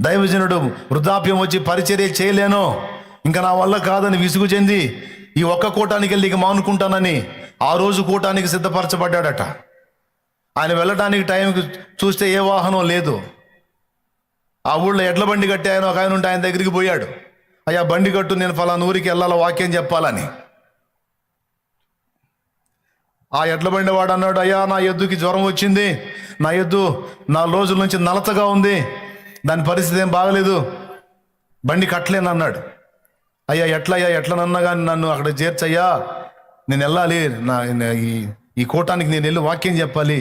దైవజనుడు వృద్ధాప్యం వచ్చి పరిచర్య చేయలేను. ఇంకా నా వల్ల కాదని విసుగు చెంది ఈ ఒక్క కూటానికి వెళ్ళి ఇక మానుకుంటానని ఆ రోజు కూటానికి సిద్ధపరచబడ్డాడట. ఆయన వెళ్ళడానికి టైంకి చూస్తే ఏ వాహనం లేదు. ఆ ఊళ్ళో ఎడ్ల బండి కట్టి ఆయన ఒక ఆయన ఉంటే ఆయన దగ్గరికి పోయాడు. అయ్యా బండి కట్టు నేను ఫలానా ఊరికి వెళ్ళాల వాక్యం చెప్పాలని. ఆ ఎడ్ల బండి వాడు అన్నాడు అయ్యా నా ఎద్దుకి జ్వరం వచ్చింది. నా ఎద్దు నాలుగు రోజుల నుంచి నలతగా ఉంది. దాని పరిస్థితి ఏం బాగలేదు. బండి కట్టలేను అన్నాడు. అయ్యా ఎట్లయ్యా ఎట్లనన్నా కానీ నన్ను అక్కడ చేర్చయ్యా? నేను వెళ్ళాలి నా ఈ ఈ కూటానికి నేను వెళ్ళి వాక్యం చెప్పాలి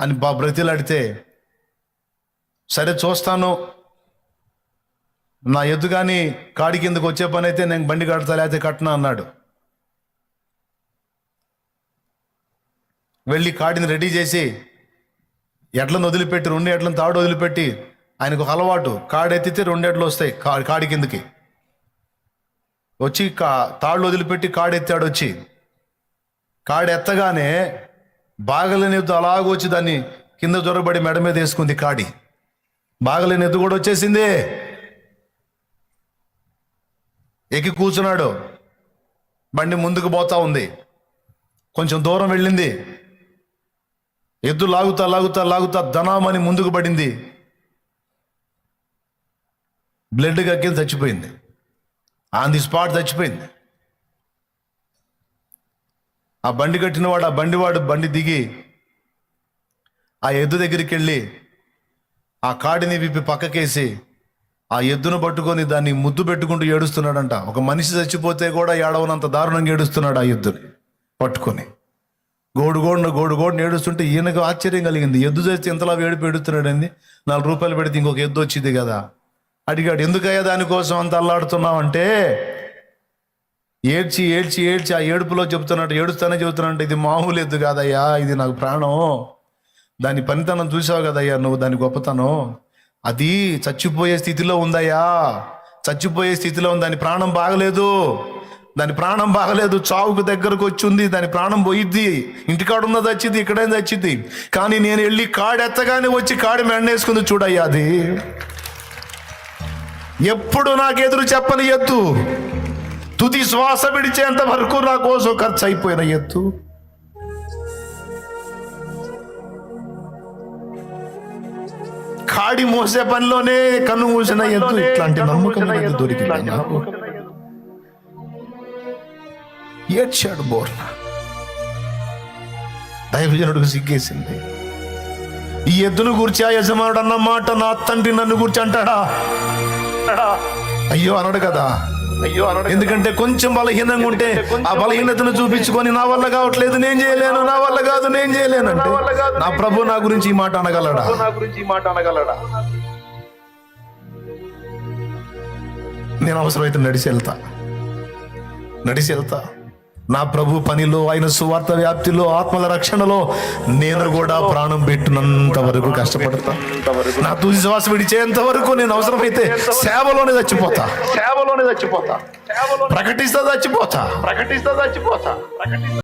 అని బా బ్రతిలాడితే సరే చూస్తాను. నా ఎద్దు కానీ కాడి కిందకు వచ్చే పని అయితే నేను బండి కడతా లేకపోతే కట్టనా అన్నాడు. వెళ్ళి కాడిని రెడీ చేసి ఎట్లను వదిలిపెట్టి రెండు ఎట్లను తాడు వదిలిపెట్టి ఆయనకు ఒక అలవాటు. కాడెత్తితే ఎత్తితే వస్తాయి కా కాడి కిందకి. వచ్చి కా తాళ్ళు వదిలిపెట్టి కాడెత్తాడు వచ్చి కాడెత్తగానే బాగలేని ఎద్దు అలాగ వచ్చి దాన్ని కింద దొరబడి మెడ మీద వేసుకుంది కాడి. బాగలేని ఎద్దు కూడా వచ్చేసింది. ఎక్కి కూర్చున్నాడు. బండి ముందుకు పోతా ఉంది. కొంచెం దూరం వెళ్ళింది. ఎద్దు లాగుతా లాగుతా లాగుతా ధనామని ముందుకు పడింది. బ్లడ్ కక్కింది చచ్చిపోయింది. ఆన్ ది స్పాట్ చచ్చిపోయింది. ఆ బండి కట్టినవాడు ఆ బండివాడు బండి దిగి ఆ ఎద్దు దగ్గరికి వెళ్ళి ఆ కాడిని విప్పి పక్కకేసి ఆ ఎద్దును పట్టుకొని దాన్ని ముద్దు పెట్టుకుంటూ ఏడుస్తున్నాడంట. ఒక మనిషి చచ్చిపోతే కూడా ఏడవనంత దారుణంగా ఏడుస్తున్నాడు ఆ ఎద్దుని పట్టుకొని. గోడు గోడున గోడు ఏడుస్తుంటే ఈయనకు ఆశ్చర్యం కలిగింది. ఎద్దు చేస్తే ఇంతలా వేడి పెడుతున్నాడండి నాలుగు రూపాయలు పెడితే ఇంకొక ఎద్దు వచ్చింది కదా. అడిగాడు ఎందుకయ్యా దానికోసం అంత అల్లాడుతున్నావు అంటే ఏడ్చి ఏడ్చి ఏడ్చి ఆ ఏడుపులో చెబుతున్నట్టు ఏడుస్తానే చెబుతున్నట్టు ఇది మామూలు ఎద్దు కాదయ్యా ఇది నాకు ప్రాణం. దాని పనితనం చూసావు కదయ్యా నువ్వు దాని గొప్పతనం. అది చచ్చిపోయే స్థితిలో ఉందయ్యా. చచ్చిపోయే స్థితిలో ఉంది దాని ప్రాణం బాగలేదు. దాని ప్రాణం బాగలేదు చావుకు దగ్గరకు వచ్చి ఉంది దాని ప్రాణం పోయిద్ది. ఇంటికాడ ఉన్నది వచ్చింది ఇక్కడేం వచ్చింది కానీ నేను వెళ్ళి కాడెత్తగానే వచ్చి కాడి మెండేసుకుంది చూడయ్యా అది. ఎప్పుడు నాకు ఎదురు చెప్పని ఎత్తు? తుది శ్వాస విడిచేంత వరకు నా కోసం ఖర్చు అయిపోయిన ఎత్తు? కాడి మోసే పనిలోనే కన్ను మూసిన ఎత్తు ఇట్లాంటి నమ్మకం దొరికింది నాకు ఏడ్చాడు బోర్న? దైవజనుడికి సిగ్గేసింది. ఈ ఎద్దును గురించి ఆ యజమానుడు అన్న మాట నా తండ్రి నన్ను గురించి అంటాడా అయ్యో అనడు కదా. అయ్యో అనడు ఎందుకంటే కొంచెం బలహీనంగా ఉంటే ఆ బలహీనతను చూపించుకొని నా వల్ల కావట్లేదు నేను చేయలేను నా వల్ల కాదు నేను చేయలేను అంటే నా ప్రభు నా గురించి ఈ మాట అనగలడా? నా గురించి ఈ మాట అనగలడా? నేను అవసరమైతే నడిచి వెళ్తా. నడిచి వెళ్తా. నా ప్రభు పనిలో ఆయన సువార్త వ్యాప్తిలో ఆత్మల రక్షణలో నేను కూడా ప్రాణం పెట్టినంత వరకు కష్టపడతా. నా తుది శ్వాస విడిచేంత వరకు నేను అవసరమైతే సేవలోనే చచ్చిపోతా. సేవలోనే చచ్చిపోతా. ప్రకటిస్తా చచ్చిపోతా. ప్రకటిస్తా చచ్చిపోతా. ప్రకటిస్తా